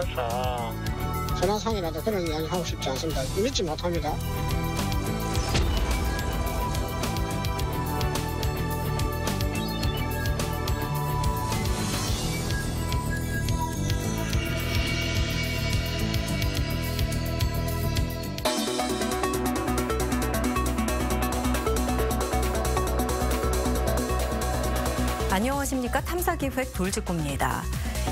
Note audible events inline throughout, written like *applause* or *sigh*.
없어서 전화상이라도 그런 이야기 하고 싶지 않습니다. 믿지 못합니다. 안녕하십니까 탐사기획 돌직구입니다.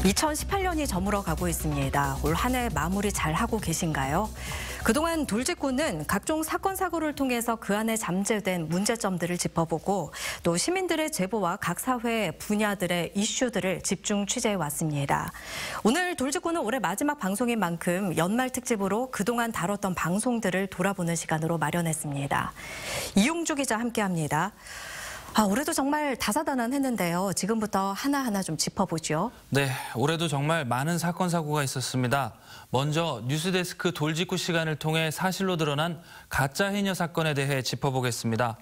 2018년이 저물어 가고 있습니다. 올 한 해 마무리 잘 하고 계신가요? 그동안 돌직구는 각종 사건 사고를 통해서 그 안에 잠재된 문제점들을 짚어보고 또 시민들의 제보와 각 사회 분야들의 이슈들을 집중 취재해 왔습니다. 오늘 돌직구는 올해 마지막 방송인 만큼 연말 특집으로 그동안 다뤘던 방송들을 돌아보는 시간으로 마련했습니다. 이용주 기자 함께합니다. 아, 올해도 정말 다사다난했는데요. 지금부터 하나하나 좀 짚어보죠. 네, 올해도 정말 많은 사건 사고가 있었습니다. 먼저 뉴스데스크 돌직구 시간을 통해 사실로 드러난 가짜 해녀 사건에 대해 짚어보겠습니다.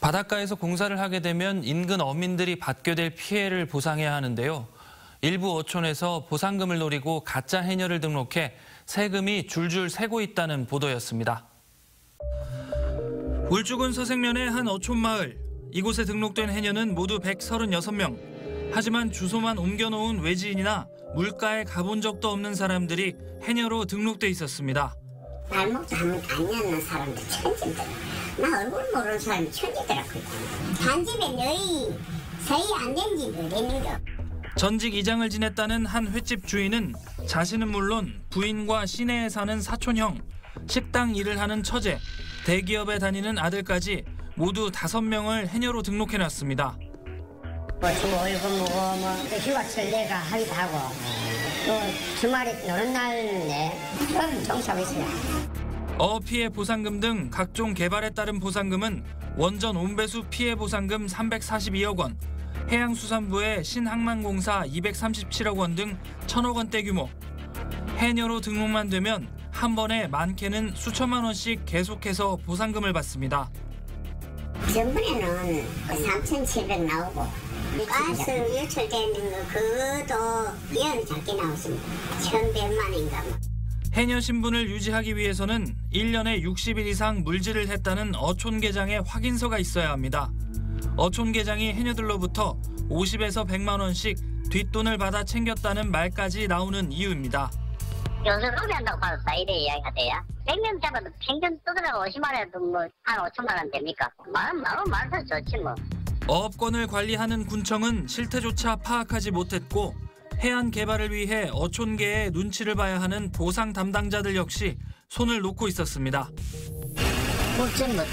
바닷가에서 공사를 하게 되면 인근 어민들이 받게 될 피해를 보상해야 하는데요. 일부 어촌에서 보상금을 노리고 가짜 해녀를 등록해 세금이 줄줄 새고 있다는 보도였습니다. 울주군 서생면의 한 어촌 마을. 이곳에 등록된 해녀는 모두 136명. 하지만 주소만 옮겨놓은 외지인이나 물가에 가본 적도 없는 사람들이 해녀로 등록돼 있었습니다. 발목도 안, 안 였는 사람들 천지더라. 나 얼굴 모르는 사람이 천지더라고요. 단집에 너희 서희 안된 집이 어딨는가? 전직 이장을 지냈다는 한 횟집 주인은 자신은 물론 부인과 시내에 사는 사촌형, 식당 일을 하는 처제, 대기업에 다니는 아들까지 모두 다섯 명을 해녀로 등록해놨습니다. 뭐주 월급 무고 뭐 휴가철 내가 하기도 하고 또 주말에 노는 날에 그럼 종사하고 있어요. 어업 피해 보상금 등 각종 개발에 따른 보상금은 원전 온배수 피해 보상금 342억 원, 해양수산부의 신항만공사 237억 원 등 천억 원대 규모. 해녀로 등록만 되면 한 번에 많게는 수천만 원씩 계속해서 보상금을 받습니다. 전번에는 3,700 나오고 가스 유출되는 거 그것도 연 작게 나왔습니다. 1,100만 원인가 뭐. 해녀 신분을 유지하기 위해서는 1년에 60일 이상 물질을 했다는 어촌계장의 확인서가 있어야 합니다. 어촌계장이 해녀들로부터 50에서 100만 원씩 뒷돈을 받아 챙겼다는 말까지 나오는 이유입니다. 요새 소비한다고 받았다 이래 이야기가 돼요. 100명 잡아도 평균 떠들어가 50만 원에도 뭐한 5천만 원 됩니까? 마음 마음 말도 좋지 뭐. 어업권을 관리하는 군청은 실태조차 파악하지 못했고 해안 개발을 위해 어촌계의 눈치를 봐야 하는 보상 담당자들 역시 손을 놓고 있었습니다. 국정부터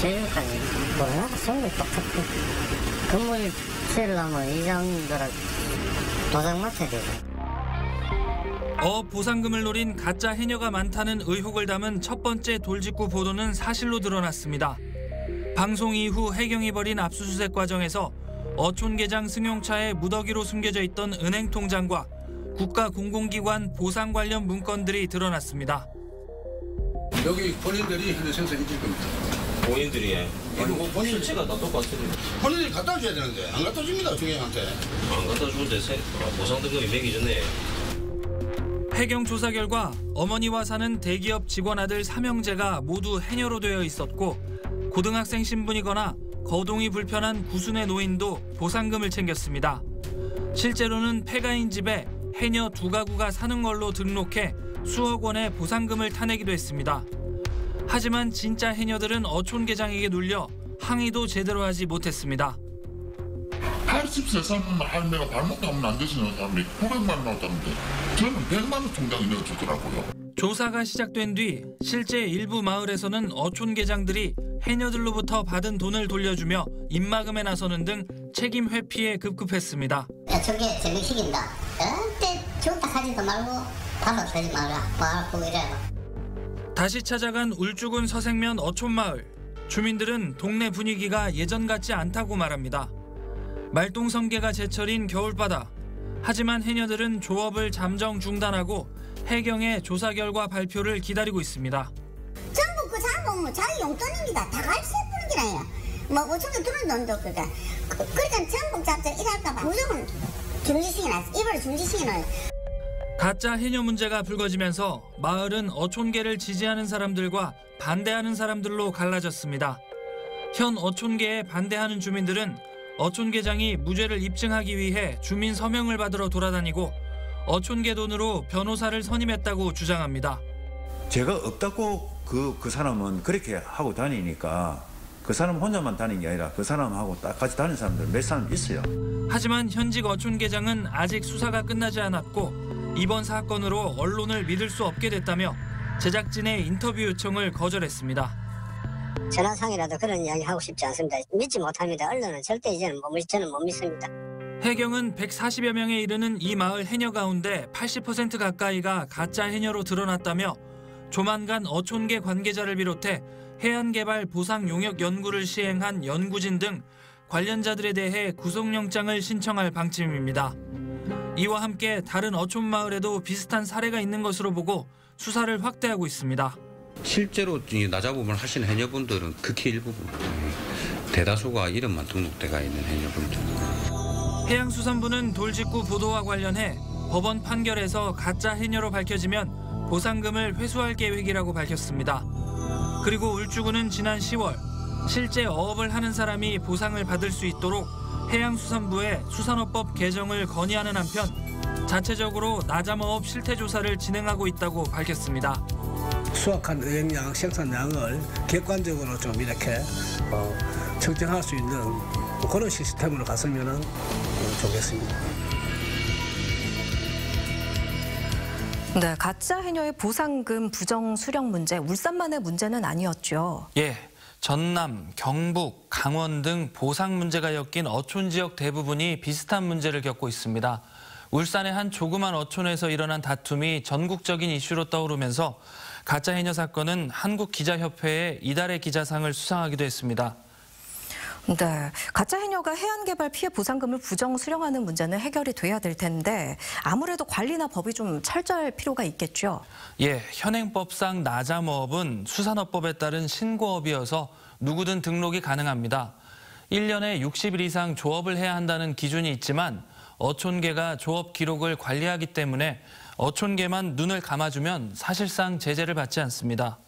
제일까지 뭐야 손을 똑같고 건물 지으려면 이 정도로 도장 맡아야 되고 어업 보상금을 노린 가짜 해녀가 많다는 의혹을 담은 첫 번째 돌직구 보도는 사실로 드러났습니다. 방송 이후 해경이 벌인 압수수색 과정에서 어촌계장 승용차에 무더기로 숨겨져 있던 은행 통장과 국가 공공기관 보상 관련 문건들이 드러났습니다. 여기 본인들이 현재 생산 해줄 겁니다. 본인들이 아니 뭐 본인- 수치가 다 똑같은데 본인들이 갖다 줘야 되는데 안 갖다 줍니다 중행한테. 안 갖다 주는데 세- 아, 보상 등급이 매기 전에 해경 조사 결과 어머니와 사는 대기업 직원 아들 삼형제가 모두 해녀로 되어 있었고 고등학생 신분이거나 거동이 불편한 구순의 노인도 보상금을 챙겼습니다. 실제로는 폐가인 집에 해녀 두 가구가 사는 걸로 등록해 수억 원의 보상금을 타내기도 했습니다. 하지만 진짜 해녀들은 어촌계장에게 눌려 항의도 제대로 하지 못했습니다. 83살 할매가 발목도 하면 안 되시는 사람이 900만 나왔다는데 저는 100만 원 통장이 넣어주더라고요. 조사가 시작된 뒤 실제 일부 마을에서는 어촌계장들이 해녀들로부터 받은 돈을 돌려주며 입마금에 나서는 등 책임 회피에 급급했습니다. 야, 저게 재미식인다. 절대 좋다 하지도 말고 받아들지 말라. 말고 이래라. 다시 찾아간 울주군 서생면 어촌마을. 주민들은 동네 분위기가 예전 같지 않다고 말합니다. 말똥성게가 제철인 겨울바다. 하지만 해녀들은 조업을 잠정 중단하고 해경의 조사 결과 발표를 기다리고 있습니다. 전부 그뭐 자기 용돈입니다. 다 갈세 뿌는 게라요. 뭐 5천도 들은 돈도 그가 그, 그러니까 전국 잡자 일할까봐 무조건 중지시켜 놨어 입을 중지시켜놔요 가짜 해녀 문제가 불거지면서 마을은 어촌계를 지지하는 사람들과 반대하는 사람들로 갈라졌습니다. 현 어촌계에 반대하는 주민들은 어촌계장이 무죄를 입증하기 위해 주민 서명을 받으러 돌아다니고 어촌계 돈으로 변호사를 선임했다고 주장합니다. 제가 없다고 그, 그 사람은 그렇게 하고 다니니까 그 사람 혼자만 다니는 게 아니라 그 사람하고 딱 같이 다니는 사람들 몇 사람 있어요. 하지만 현직 어촌계장은 아직 수사가 끝나지 않았고 이번 사건으로 언론을 믿을 수 없게 됐다며 제작진의 인터뷰 요청을 거절했습니다. 전화상이라도 그런 이야기 하고 싶지 않습니다. 믿지 못합니다. 언론은 절대 이제는 못, 믿- 저는 못 믿습니다. 해경은 140여 명에 이르는 이 마을 해녀 가운데 80% 가까이가 가짜 해녀로 드러났다며 조만간 어촌계 관계자를 비롯해 해안개발 보상 용역 연구를 시행한 연구진 등 관련자들에 대해 구속영장을 신청할 방침입니다. 이와 함께 다른 어촌 마을에도 비슷한 사례가 있는 것으로 보고 수사를 확대하고 있습니다. 실제로 이 나잡음을 하시는 해녀분들은 극히 일부분 대다수가 이름만 등록돼가 있는 해녀분들 해양수산부는 돌직구 보도와 관련해 법원 판결에서 가짜 해녀로 밝혀지면 보상금을 회수할 계획이라고 밝혔습니다. 그리고 울주군은 지난 10월 실제 어업을 하는 사람이 보상을 받을 수 있도록 해양수산부에 수산업법 개정을 건의하는 한편 자체적으로 나잠어업 실태 조사를 진행하고 있다고 밝혔습니다. 수확한 어획량, 생산량을 객관적으로 좀 이렇게 어, 측정할 수 있는 그런 시스템으로 갔으면 좋겠습니다. 네, 가짜 해녀의 보상금 부정 수령 문제 울산만의 문제는 아니었죠. 예, 전남, 경북, 강원 등 보상 문제가 엮인 어촌 지역 대부분이 비슷한 문제를 겪고 있습니다. 울산의 한 조그만 어촌에서 일어난 다툼이 전국적인 이슈로 떠오르면서 가짜 해녀 사건은 한국 기자협회의 이달의 기자상을 수상하기도 했습니다. 네, 가짜 해녀가 해안개발 피해 보상금을 부정 수령하는 문제는 해결이 돼야 될 텐데 아무래도 관리나 법이 좀 철저할 필요가 있겠죠. 예, 현행법상 나잠어업은 수산업법에 따른 신고업이어서 누구든 등록이 가능합니다. 1년에 60일 이상 조업을 해야 한다는 기준이 있지만 어촌계가 조업 기록을 관리하기 때문에 어촌계만 눈을 감아주면 사실상 제재를 받지 않습니다.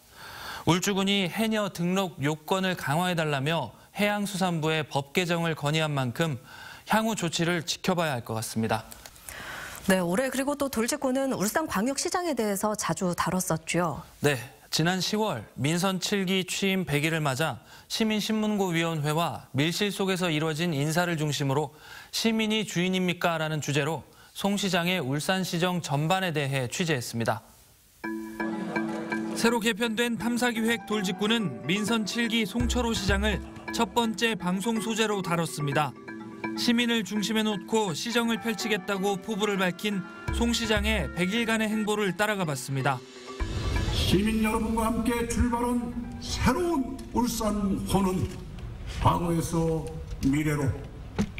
울주군이 해녀 등록 요건을 강화해달라며 해양수산부에 법 개정을 건의한 만큼 향후 조치를 지켜봐야 할 것 같습니다. 네, 올해 그리고 또 돌직구는 울산광역시장에 대해서 자주 다뤘었죠. 네, 지난 10월 민선 7기 취임 100일을 맞아 시민신문고위원회와 밀실 속에서 이뤄진 인사를 중심으로 시민이 주인입니까? 라는 주제로 송 시장의 울산 시정 전반에 대해 취재했습니다. 새로 개편된 탐사기획 돌직구는 민선 7기 송철호 시장을 첫 번째 방송 소재로 다뤘습니다. 시민을 중심에 놓고 시정을 펼치겠다고 포부를 밝힌 송 시장의 100일간의 행보를 따라가 봤습니다. 시민 여러분과 함께 출발한 새로운 울산 호는 과거에서 미래로,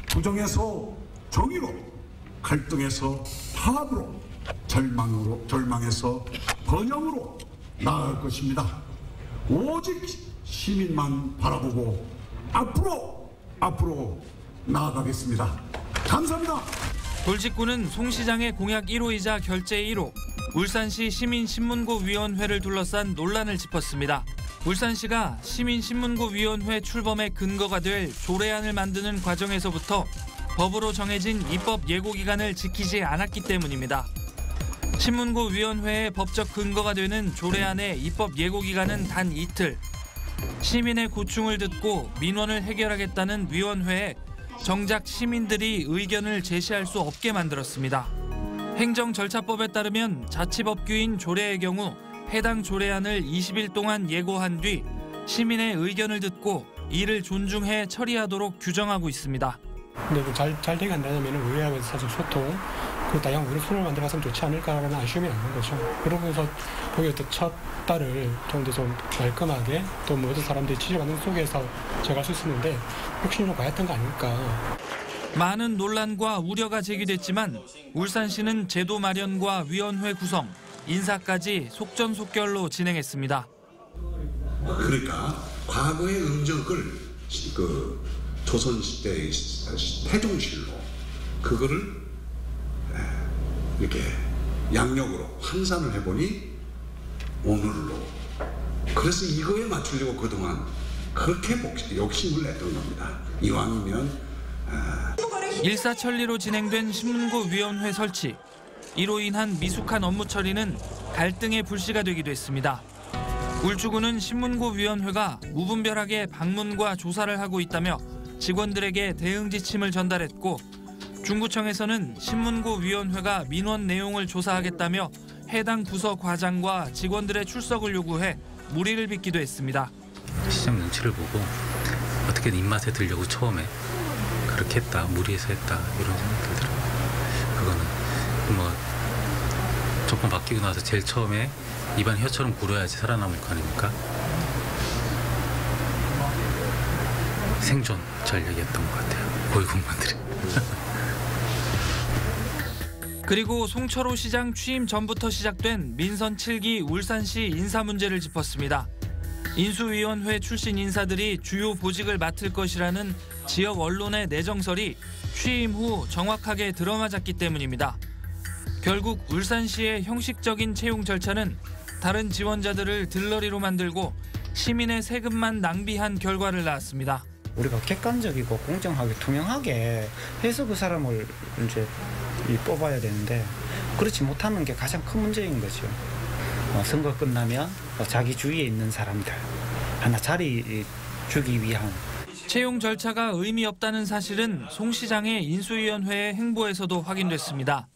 부정에서 정의로, 갈등에서 화합으로, 절망으로, 절망에서 번영으로 나아갈 것입니다. 오직 시민만 바라보고 앞으로, 앞으로 나아가겠습니다. 감사합니다. 돌직구는 송 시장의 공약 1호이자 결제 1호, 울산시 시민신문고위원회를 둘러싼 논란을 짚었습니다. 울산시가 시민신문고위원회 출범의 근거가 될 조례안을 만드는 과정에서부터 법으로 정해진 입법 예고 기간을 지키지 않았기 때문입니다. 신문고 위원회의 법적 근거가 되는 조례안의 입법 예고 기간은 단 이틀. 시민의 고충을 듣고 민원을 해결하겠다는 위원회에 정작 시민들이 의견을 제시할 수 없게 만들었습니다. 행정 절차법에 따르면 자치법규인 조례의 경우 해당 조례안을 20일 동안 예고한 뒤 시민의 의견을 듣고 이를 존중해 처리하도록 규정하고 있습니다. 근데 잘, 잘 되게 안 되냐면 의회하고 사실 소통, 그 다양 우리 손을 만들어가면 좋지 않을까라는 아쉬움이 남는 거죠. 그러면서 거기에 첫 달을 좀 더좀 깔끔하게 또 모든 사람들이 지지받는 속에서 제가 수 있었는데 혹시 좀 과했던 거 아닐까. 많은 논란과 우려가 제기됐지만 울산시는 제도 마련과 위원회 구성, 인사까지 속전속결로 진행했습니다. 그러니까 과거의 응적을 그 조선 시대의 태종실로 그거를 에, 이렇게 양력으로 환산을 해보니 오늘로 그래서 이거에 맞추려고 그동안 그렇게 복- 욕심을 냈던 겁니다. 이왕이면 일사천리로 진행된 신문고 위원회 설치. 이로 인한 미숙한 업무 처리는 갈등의 불씨가 되기도 했습니다. 울주군은 신문고 위원회가 무분별하게 방문과 조사를 하고 있다며 직원들에게 대응 지침을 전달했고 중구청에서는 신문고 위원회가 민원 내용을 조사하겠다며 해당 부서 과장과 직원들의 출석을 요구해 물의를 빚기도 했습니다. 시장 눈치를 보고 어떻게든 입맛에 들려고 처음에 그렇게 했다 무리해서 했다 이런 생각이 들더라고요 그거는 뭐 조금 바뀌고 나서 제일 처음에 입안 혀처럼 굴어야지 살아남을 거 아닙니까 생존 전략이었던 것 같아요 고위 공무원들이 *laughs* 그리고 송철호 시장 취임 전부터 시작된 민선 7기 울산시 인사 문제를 짚었습니다. 인수위원회 출신 인사들이 주요 보직을 맡을 것이라는 지역 언론의 내정설이 취임 후 정확하게 들어맞았기 때문입니다. 결국 울산시의 형식적인 채용 절차는 다른 지원자들을 들러리로 만들고 시민의 세금만 낭비한 결과를 낳았습니다. 우리가 객관적이고 공정하게 투명하게 해서 그 사람을 이제 이 뽑아야 되는데 그렇지 못하는 게 가장 큰 문제인 거죠. 어, 선거 끝나면 어, 자기 주위에 있는 사람들 하나 자리 주기 위한 채용 절차가 의미 없다는 사실은 송 시장의 인수위원회의 행보에서도 확인됐습니다.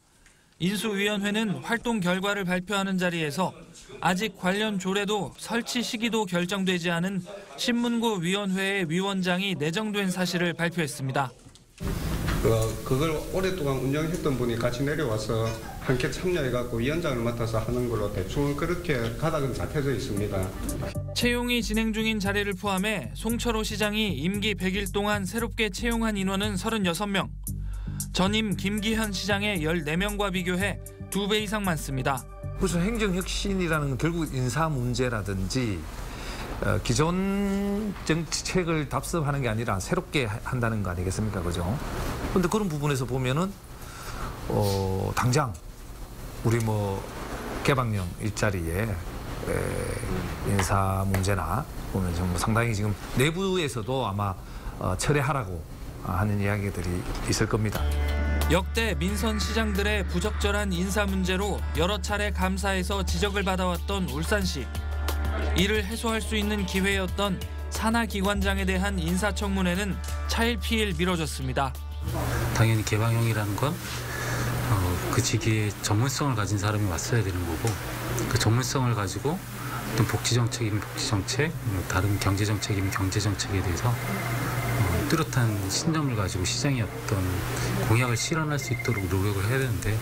인수위원회는 활동 결과를 발표하는 자리에서 아직 관련 조례도 설치 시기도 결정되지 않은 신문고 위원회의 위원장이 내정된 사실을 발표했습니다. 그, 그걸 오랫동안 운영했던 분이 같이 내려와서 함께 참여해갖고 위원장을 맡아서 하는 걸로 대충 그렇게 가닥은 잡혀져 있습니다. 채용이 진행 중인 자리를 포함해 송철호 시장이 임기 100일 동안 새롭게 채용한 인원은 36명. 전임 김기현 시장의 14명과 비교해 2배 이상 많습니다. 무슨 행정혁신이라는 건 결국 인사 문제라든지 어, 기존 정책을 답습하는 게 아니라 새롭게 하- 한다는 거 아니겠습니까, 그죠? 근데 그런 부분에서 보면은 어, 당장 우리 뭐 개방령 일자리에 에, 인사 문제나 보면 좀 상당히 지금 내부에서도 아마 어, 철회하라고 하는 이야기들이 있을 겁니다. 역대 민선 시장들의 부적절한 인사 문제로 여러 차례 감사에서 지적을 받아왔던 울산시. 이를 해소할 수 있는 기회였던 산하기관장에 대한 인사청문회는 차일피일 미뤄졌습니다. 당연히 개방형이라는 건 어, 그 직위에 전문성을 가진 사람이 왔어야 되는 거고 그 전문성을 가지고 어떤 복지 정책이면 복지 정책, 뭐 다른 경제 정책이면 경제 정책에 대해서 어, 뚜렷한 신념을 가지고 시장의 어떤 공약을 실현할 수 있도록 노력을 해야 되는데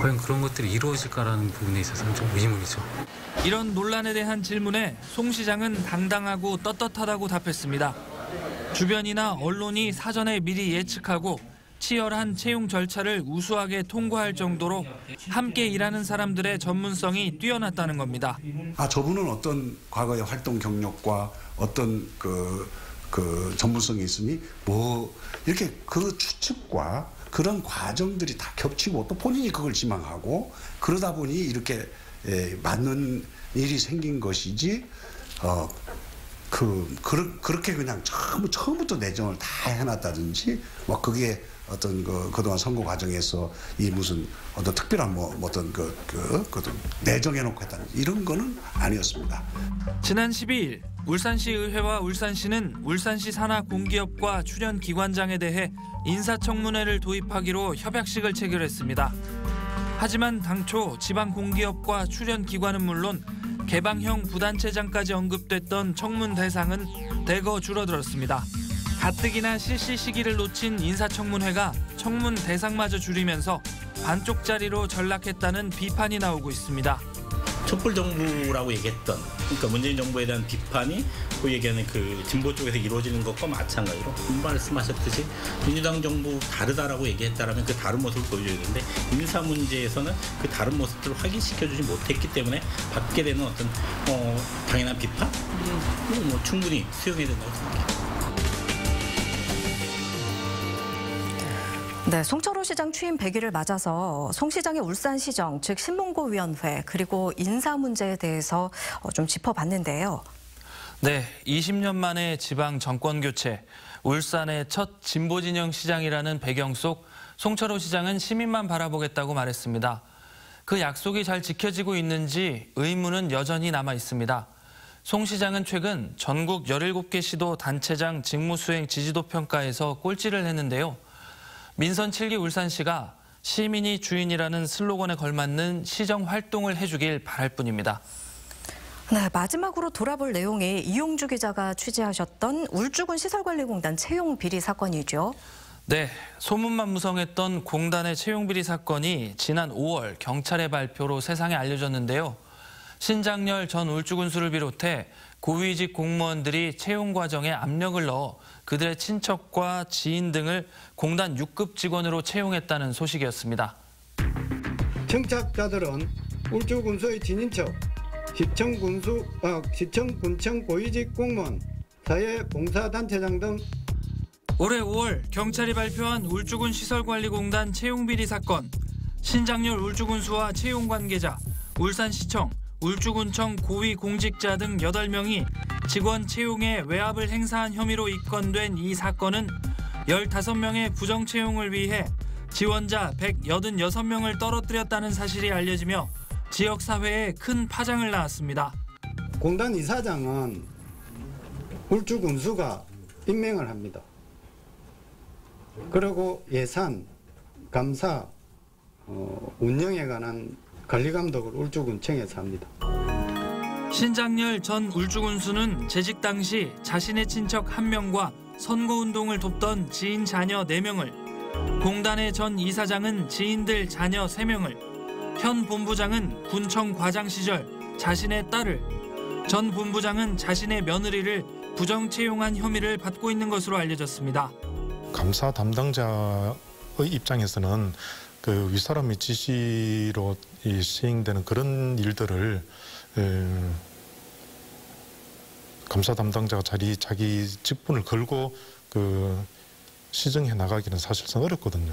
과연 그런 것들이 이루어질까라는 부분에 있어서는 좀 의문이죠. 이런 논란에 대한 질문에 송 시장은 당당하고 떳떳하다고 답했습니다. 주변이나 언론이 사전에 미리 예측하고 치열한 채용 절차를 우수하게 통과할 정도로 함께 일하는 사람들의 전문성이 뛰어났다는 겁니다. 아 저분은 어떤 과거의 활동 경력과 어떤 그, 그 전문성이 있으니 뭐 이렇게 그 추측과 그런 과정들이 다 겹치고 또 본인이 그걸 지망하고 그러다 보니 이렇게 에, 맞는 일이 생긴 것이지 어, 그, 그 그렇게 그냥 처음 처음부터 내정을 다 해놨다든지 뭐 그게 어떤 그 그동안 선거 과정에서 이 무슨 어떤 특별한 뭐 어떤 그, 그, 그 내정해놓고 했다는 이런 거는 아니었습니다. 지난 12일 울산시 의회와 울산시는 울산시 산하 공기업과 출연 기관장에 대해 인사청문회를 도입하기로 협약식을 체결했습니다. 하지만 당초 지방 공기업과 출연 기관은 물론 개방형 부단체장까지 언급됐던 청문 대상은 대거 줄어들었습니다. 가뜩이나 실시 시기를 놓친 인사청문회가 청문 대상마저 줄이면서 반쪽짜리로 전락했다는 비판이 나오고 있습니다. 촛불 정부라고 얘기했던 그러니까 문재인 정부에 대한 비판이 그 얘기하는 그 진보 쪽에서 이루어지는 것과 마찬가지로 말씀하셨듯이 민주당 정부 다르다라고 얘기했다라면 그 다른 모습을 보여줘야 되는데 인사 문제에서는 그 다른 모습들을 확인시켜주지 못했기 때문에 받게 되는 어떤 어, 당연한 비판 뭐, 뭐 충분히 수용해야 된다고 생각해요. 네, 송철호 시장 취임 100일을 맞아서 송 시장의 울산시정, 즉 신문고위원회 그리고 인사 문제에 대해서 어, 좀 짚어봤는데요. 네, 20년 만에 지방 정권 교체, 울산의 첫 진보 진영 시장이라는 배경 속 송철호 시장은 시민만 바라보겠다고 말했습니다. 그 약속이 잘 지켜지고 있는지 의문은 여전히 남아 있습니다. 송 시장은 최근 전국 17개 시도 단체장 직무수행 지지도 평가에서 꼴찌를 했는데요. 민선 7기 울산시가 시민이 주인이라는 슬로건에 걸맞는 시정 활동을 해주길 바랄 뿐입니다. 네, 마지막으로 돌아볼 내용이 이용주 기자가 취재하셨던 울주군 시설관리공단 채용 비리 사건이죠. 네, 소문만 무성했던 공단의 채용 비리 사건이 지난 5월 경찰의 발표로 세상에 알려졌는데요. 신장렬 전 울주군수를 비롯해 고위직 공무원들이 채용 과정에 압력을 넣어 그들의 친척과 지인 등을 공단 6급 직원으로 채용했다는 소식이었습니다. 청착자들은 울주군수의 친인척, 시청군수, 어, 시청군청 고위직 공무원, 사회봉사단체장 등 올해 5월 경찰이 발표한 울주군 시설관리공단 채용비리 사건, 신장렬 울주군수와 채용 관계자, 울산시청, 울주군청 고위 공직자 등 8명이 직원 채용에 외압을 행사한 혐의로 입건된 이 사건은 15명의 부정 채용을 위해 지원자 186명을 떨어뜨렸다는 사실이 알려지며 지역 사회에 큰 파장을 낳았습니다. 공단 이사장은 울주 군수가 임명을 합니다. 그리고 예산, 감사, 어, 운영에 관한 관리 감독을 울주군청에서 합니다. 신장렬 전 울주군수는 재직 당시 자신의 친척 한 명과 선거운동을 돕던 지인 자녀 4명을, 공단의 전 이사장은 지인들 자녀 3명을, 현 본부장은 군청 과장 시절 자신의 딸을, 전 본부장은 자신의 며느리를 부정 채용한 혐의를 받고 있는 것으로 알려졌습니다. 감사 담당자의 입장에서는 그 윗사람의 지시로 이 시행되는 그런 일들을 에, 감사 담당자가 자리 자기 직분을 걸고 그 시정해 나가기는 사실상 어렵거든요.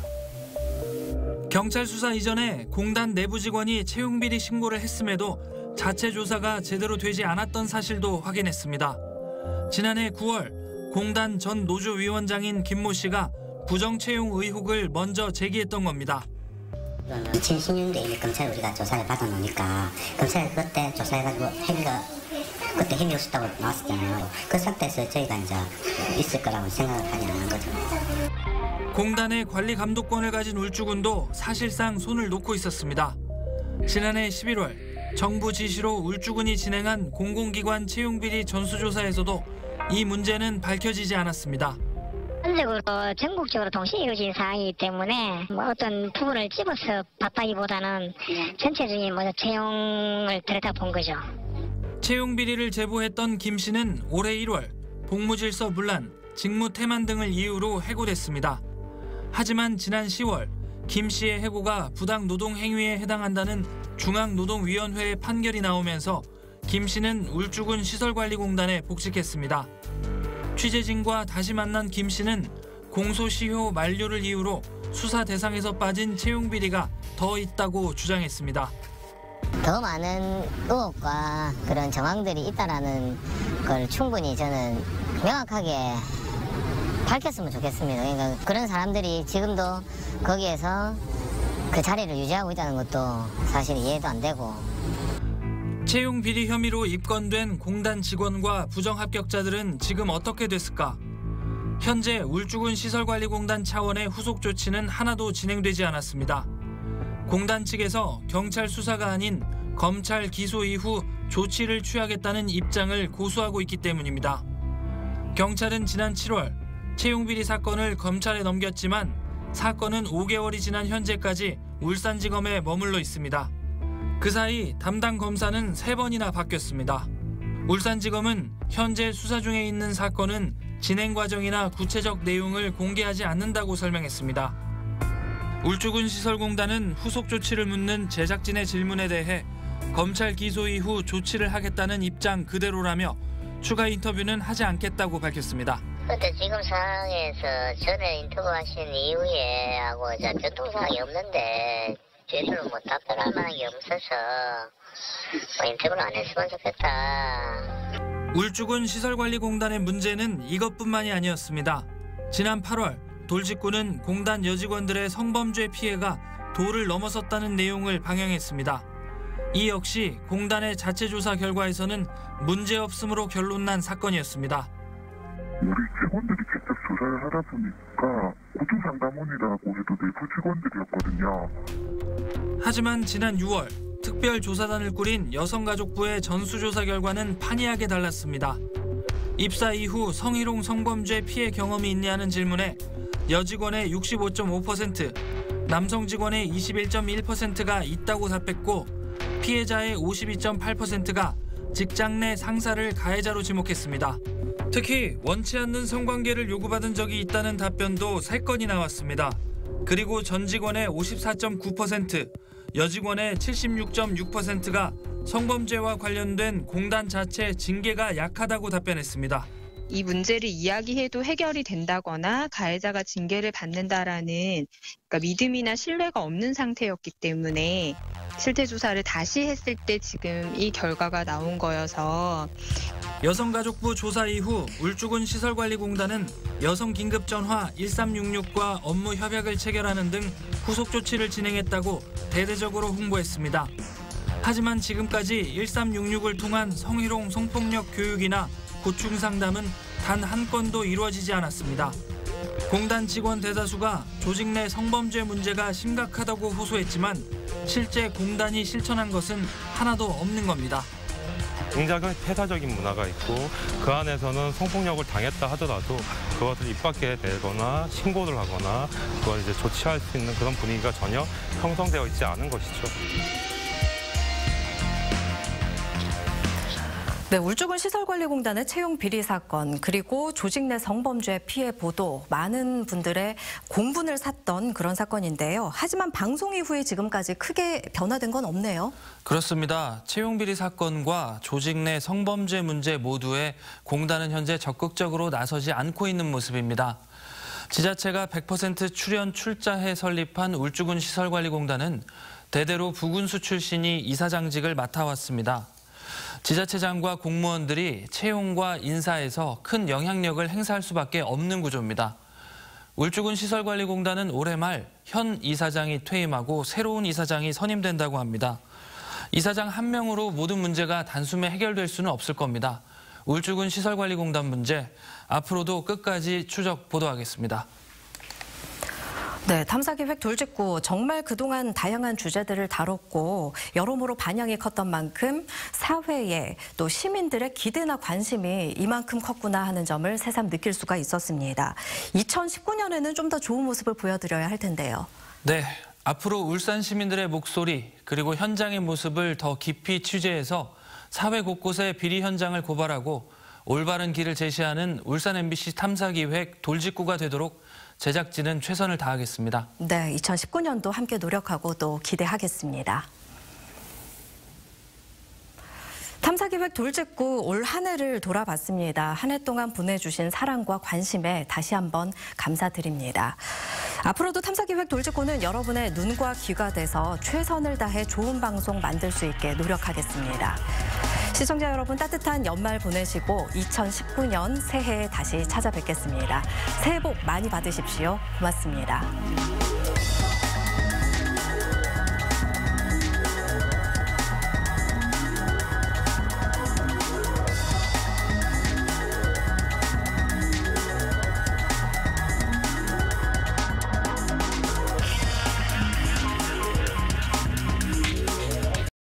경찰 수사 이전에 공단 내부 직원이 채용 비리 신고를 했음에도 자체 조사가 제대로 되지 않았던 사실도 확인했습니다. 지난해 9월 공단 전 노조 위원장인 김모 씨가 부정 채용 의혹을 먼저 제기했던 겁니다. 2016년에 이미 검찰 우리가 조사를 받아놓으니까 검찰이 그때 조사해가지고 헬기가 그때 힘이 없었다고 나왔었잖아요. 그 상태에서 저희가 이제 있을 거라고 생각을 하지 않은 거죠. 공단의 관리 감독권을 가진 울주군도 사실상 손을 놓고 있었습니다. 지난해 11월 정부 지시로 울주군이 진행한 공공기관 채용비리 전수조사에서도 이 문제는 밝혀지지 않았습니다. 전적으로 전국적으로 동시에 이루어진 사항이기 때문에 뭐 어떤 부분을 집어서 봤다기보다는 전체적인 뭐 채용을 들여다본 거죠. 채용 비리를 제보했던 김 씨는 올해 1월 복무질서 문란, 직무 태만 등을 이유로 해고됐습니다. 하지만 지난 10월 김 씨의 해고가 부당 노동 행위에 해당한다는 중앙노동위원회의 판결이 나오면서 김 씨는 울주군 시설관리공단에 복직했습니다. 취재진과 다시 만난 김 씨는 공소시효 만료를 이유로 수사 대상에서 빠진 채용 비리가 더 있다고 주장했습니다. 더 많은 의혹과 그런 정황들이 있다라는 걸 충분히 저는 명확하게 밝혔으면 좋겠습니다. 그러니까 그런 사람들이 지금도 거기에서 그 자리를 유지하고 있다는 것도 사실 이해도 안 되고 채용 비리 혐의로 입건된 공단 직원과 부정 합격자들은 지금 어떻게 됐을까? 현재 울주군 시설관리공단 차원의 후속 조치는 하나도 진행되지 않았습니다. 공단 측에서 경찰 수사가 아닌 검찰 기소 이후 조치를 취하겠다는 입장을 고수하고 있기 때문입니다. 경찰은 지난 7월 채용 비리 사건을 검찰에 넘겼지만 사건은 5개월이 지난 현재까지 울산지검에 머물러 있습니다. 그 사이 담당 검사는 세 번이나 바뀌었습니다. 울산지검은 현재 수사 중에 있는 사건은 진행 과정이나 구체적 내용을 공개하지 않는다고 설명했습니다. 울주군 시설공단은 후속 조치를 묻는 제작진의 질문에 대해 검찰 기소 이후 조치를 하겠다는 입장 그대로라며 추가 인터뷰는 하지 않겠다고 밝혔습니다. 근데 지금 상황에서 전에 인터뷰하신 이후에 하고 저 교통사항이 없는데 저희들은 뭐 답변할 만한 게 없어서 뭐 인터뷰를 안 했으면 좋겠다. 울주군 시설관리공단의 문제는 이것뿐만이 아니었습니다. 지난 8월 돌직구는 공단 여직원들의 성범죄 피해가 도를 넘어섰다는 내용을 방영했습니다. 이 역시 공단의 자체 조사 결과에서는 문제없음으로 결론난 사건이었습니다. 우리 직원들이 직접 조사를 하다 보니까 고충상담원이라고 해도 내부 직원들이었거든요. 하지만 지난 6월 특별조사단을 꾸린 여성가족부의 전수조사 결과는 판이하게 달랐습니다. 입사 이후 성희롱 성범죄 피해 경험이 있냐는 질문에 여직원의 65.5%, 남성 직원의 21.1%가 있다고 답했고 피해자의 52.8%가 직장 내 상사를 가해자로 지목했습니다. 특히 원치 않는 성관계를 요구받은 적이 있다는 답변도 3건이 나왔습니다. 그리고 전 직원의 54.9%, 여직원의 76.6%가 성범죄와 관련된 공단 자체 징계가 약하다고 답변했습니다. 이 문제를 이야기해도 해결이 된다거나 가해자가 징계를 받는다라는 그러니까 믿음이나 신뢰가 없는 상태였기 때문에 실태 조사를 다시 했을 때 지금 이 결과가 나온 거여서 여성가족부 조사 이후 울주군 시설관리공단은 여성 긴급 전화 1366과 업무 협약을 체결하는 등 후속 조치를 진행했다고 대대적으로 홍보했습니다. 하지만 지금까지 1366을 통한 성희롱 성폭력 교육이나 고충 상담은 단 한 건도 이루어지지 않았습니다. 공단 직원 대다수가 조직 내 성범죄 문제가 심각하다고 호소했지만 실제 공단이 실천한 것은 하나도 없는 겁니다. 굉장히 폐사적인 문화가 있고 그 안에서는 성폭력을 당했다 하더라도 그것을 입 밖에 내거나 신고를 하거나 그걸 이제 조치할 수 있는 그런 분위기가 전혀 형성되어 있지 않은 것이죠. 네, 울주군 시설관리공단의 채용 비리 사건 그리고 조직 내 성범죄 피해 보도 많은 분들의 공분을 샀던 그런 사건인데요. 하지만 방송 이후에 지금까지 크게 변화된 건 없네요. 그렇습니다. 채용 비리 사건과 조직 내 성범죄 문제 모두에 공단은 현재 적극적으로 나서지 않고 있는 모습입니다. 지자체가 100% 출연 출자해 설립한 울주군 시설관리공단은 대대로 부군수 출신이 이사장직을 맡아왔습니다. 지자체장과 공무원들이 채용과 인사에서 큰 영향력을 행사할 수밖에 없는 구조입니다. 울주군 시설관리공단은 올해 말 현 이사장이 퇴임하고 새로운 이사장이 선임된다고 합니다. 이사장 한 명으로 모든 문제가 단숨에 해결될 수는 없을 겁니다. 울주군 시설관리공단 문제 앞으로도 끝까지 추적 보도하겠습니다. 네, 탐사 기획 돌직구 정말 그동안 다양한 주제들을 다뤘고 여러모로 반향이 컸던 만큼 사회에 또 시민들의 기대나 관심이 이만큼 컸구나 하는 점을 새삼 느낄 수가 있었습니다. 2019년에는 좀 더 좋은 모습을 보여드려야 할 텐데요. 네, 앞으로 울산 시민들의 목소리 그리고 현장의 모습을 더 깊이 취재해서 사회 곳곳의 비리 현장을 고발하고 올바른 길을 제시하는 울산 MBC 탐사 기획 돌직구가 되도록 제작진은 최선을 다하겠습니다. 네, 2019년도 함께 노력하고 또 기대하겠습니다. 탐사기획 돌직구 올 한 해를 돌아봤습니다. 한 해 동안 보내주신 사랑과 관심에 다시 한번 감사드립니다. 앞으로도 탐사기획 돌직구는 여러분의 눈과 귀가 돼서 최선을 다해 좋은 방송 만들 수 있게 노력하겠습니다. 시청자 여러분 따뜻한 연말 보내시고 2019년 새해에 다시 찾아뵙겠습니다. 새해 복 많이 받으십시오. 고맙습니다.